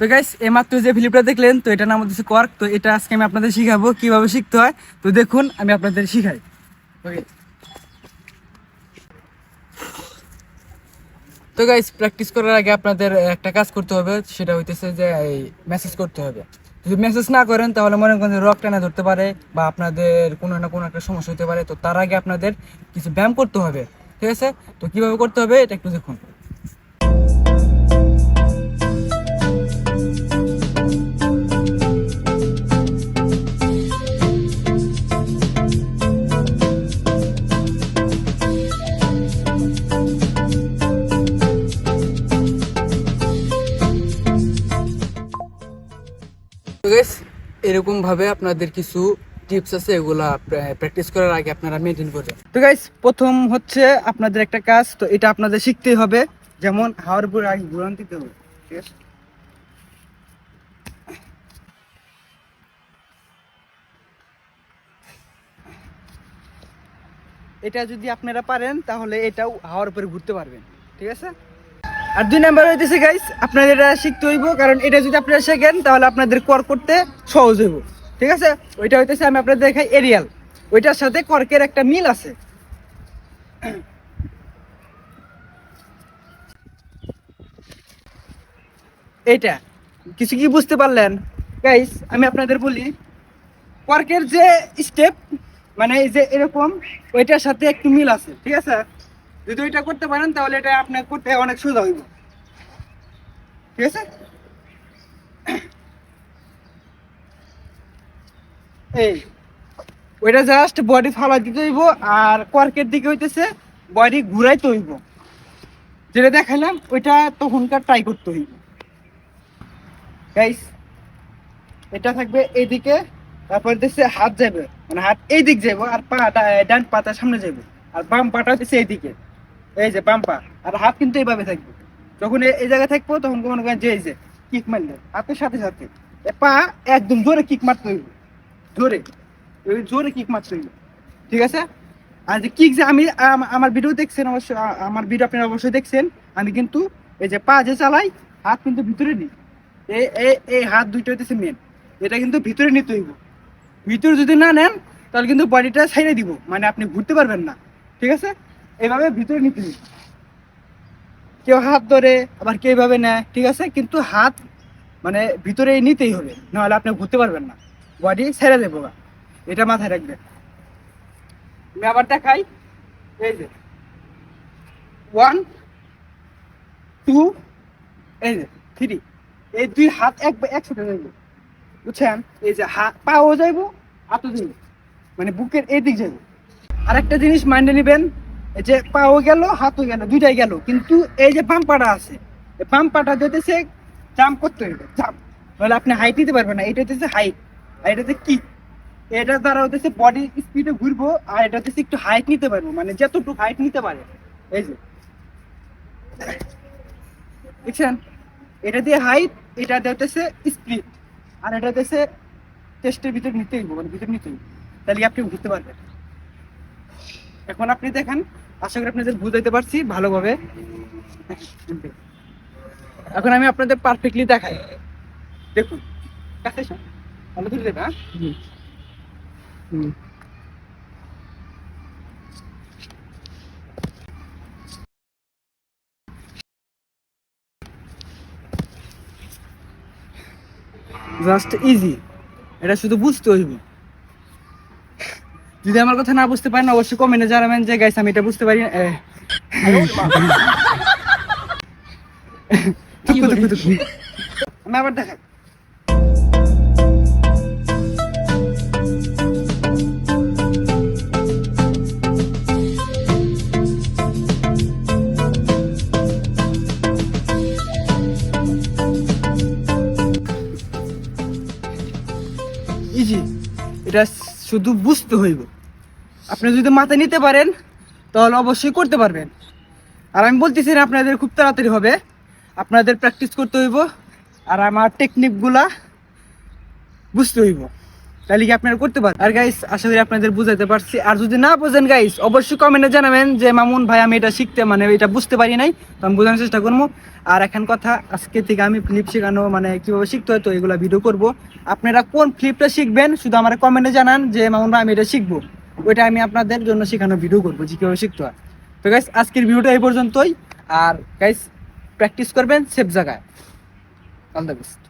তো গাইস এইমাত্র যে ফিলিপটা দেখলেন, তো এটা নাম হচ্ছে কর্ক তো এটা আজকে আমি আপনাদের শিখাবো, কীভাবে শিখতে হয়। তো দেখুন, আমি আপনাদের শিখাই। তো গাইস প্র্যাকটিস করার আগে আপনাদের একটা কাজ করতে হবে, সেটা হইতেছে যে এই মেসেজ করতে হবে। যদি মেসেজ না করেন, তাহলে মনে করেন রক টানা ধরতে পারে, বা আপনাদের কোনো না কোনো একটা সমস্যা হতে পারে। তো তার আগে আপনাদের কিছু ব্যায়াম করতে হবে, ঠিক আছে? তো কীভাবে করতে হবে, এটা একটু দেখুন। তো guys, এরকম ভাবে আপনাদের কিছু টিপস আছে এগুলা প্র্যাকটিস করার আগে আপনারা মেনটেন করবেন তো গাইস প্রথম হচ্ছে আপনাদের একটা কাজ তো এটা আপনাদের শিখতেই হবে। যেমন হাওয়ার উপরে আগে ঘুরান দিতে হবে ঠিক আছে? এটা যদি আপনারা পারেন তাহলে এটাও হাওয়ার উপরে ঘুরতে পারবেন ঠিক আছে? আর দুই নাম্বার হইতেছে গাইস আপনাদের এটা শিখতে হইব, কারণ এটা যদি আপনারা শেখেন, তাহলে আপনাদের কর করতে সহজ হইব। ঠিক আছে? ওইটা হইতেছে, আমি আপনাদের দেখাই এরিয়াল ওইটার সাথে কর্কের একটা মিল আছে। এইটা। কিছু কি বুঝতে পারলেন? গাইস আমি আপনাদের বলি কর্কের যে স্টেপ মানে এই যে এরকম, ওইটার সাথে একটু মিল আছে। ঠিক আছে? যদি ওইটা করতে পারেন, তাহলে এটা আপনার করতে অনেক সোজা হইব। ঠিক আছে? এই, ওইটা জাস্ট বডি ফালা দিতে হইব, আর কর্কের দিকে হইতেছে বডি ঘুরাইতে হইব। যেটা দেখালাম ওইটা তখনকার ট্রাই করতে হইব। এটা থাকবে এইদিকে তারপর হচ্ছে হাত যাবে মানে হাত এই দিক যাব আর পা ডা- ডান পাতা সামনে যাবে আর বাম পাটা হচ্ছে এইদিকে। এই যে পাম্পা, আর হাত কিন্তু এইভাবে থাকবে। যখন এই জায়গায় থাকব, তখন মনে করেন যে এই যে কিক মারলে, হাতের সাথে সাথে। পা একদম জোরে কিক মারতে হইব। জোরে। জোরে কিক মারতে হইব। ঠিক আছে? আর যে কিক যে আমি আমার ভিডিও দেখছেন অবশ্যই আমার ভিডিও আপনারা অবশ্যই দেখছেন। আমি কিন্তু এই যে পা যে চালাই, হাত কিন্তু ভিতরে নিই। এই এই- এই হাত দুইটা হইতেছে মেন এটা কিন্তু ভিতরে নিতে হইব। ভিতরে যদি না নেন, তাহলে কিন্তু বডিটা ছাইড়ে দিব। মানে আপনি ঘুরতে পারবেন না। ঠিক আছে? এইভাবে ভিতরে নিতে হইব কেউ হাত ধরে, আবার কেউ এইভাবে নেয়, ঠিক আছে? কিন্তু হাত মানে ভিতরে নিতেই হবে, নাহলে আপনি ঘুরতে পারবেন না। বডি ছেড়ে দেবো। এটা মাথায় রাখবেন। আমি আবার দেখাই। এই যে। ওয়ান টু এই যে থ্রি এই দুই হাত এক একসাথে যাইব। বুঝছেন? এই যে হাত, পাও যাইব, হাতও যাইব। মানে বুকের এই দিক যাইব। আর একটা জিনিস মাইন্ডে নেবেন এই যে পাও গেল, হাতও গেল, দুইটাই গেল। কিন্তু এই যে বাম পাটা আছে, এই বাম পাটা জাম্প করতে হইবে জাম্প। নাহলে আপনি হাইট নিতে পারবেন না, এটা হচ্ছে হাইট আর এটা হচ্ছে কিক এটা দ্বারা হচ্ছে বডি স্পিডে ঘুরবো, আর এটা হচ্ছে একটু হাইট নিতে পারব মানে যতটুকু হাইট নিতে পারে। এই যে। দেখছেন? এটা দিয়ে হাইট এটা দিতেছে স্পিড আর এটা দিতেছে টেস্টের ভিতর নিতে হইব মানে ভিতর নিতে হইব তাহলে আপনি ঘুরতে পারবেন। এখন আপনি দেখেন আশা করি আপনাদের বুঝাইতে পারছি ভালোভাবে। এখন আমি আপনাদের পারফেক্টলি দেখাই। দেখুন কাছে। ভালো করে দেবে হ্যাঁ? জাস্ট ইজি এটা শুধু বুঝতে হইব। যদি আমার কথা না বুঝতে পারেন অবশ্যই কমেন্টে জানাবেন যে গাইস আমি এটা বুঝতে পারি। আমি আবার দেখাই। ইজি এটা শুধু বুঝতে হইব। আপনি যদি মাথায় নিতে পারেন, তাহলে অবশ্যই করতে পারবেন। আর আমি বলতেছি না আপনাদের খুব তাড়াতাড়ি হবে। আপনাদের প্র্যাকটিস করতে হইব, আর আমার টেকনিকগুলা বুঝতে হইব। তাহলে কি আপনারা করতে পারেন আর গাইস আশা করি আপনাদের বুঝাতে পারছি। আর যদি না বোঝেন গাইস অবশ্যই কমেন্টে জানাবেন যে, মামুন ভাই, আমি এটা শিখতে মানে এটা বুঝতে পারি নাই। তো আমি বোঝানোর চেষ্টা করব। আর এখন কথা, আজকে থেকে আমি ফ্লিপ শেখানো মানে কীভাবে শিখতে হয়, তো এগুলো ভিডিও করব। আপনারা কোন ফ্লিপটা শিখবেন, শুধু আমার কমেন্টে জানান যে, মামুন ভাই, আমি এটা শিখব। ওইটা আমি আপনাদের জন্য শেখানো ভিডিও করব, যে কীভাবে শিখতে হয়। তো গাইস আজকের ভিডিওটা এই পর্যন্তই। আর গাইস প্র্যাকটিস করবেন সেফ জায়গায়। All the best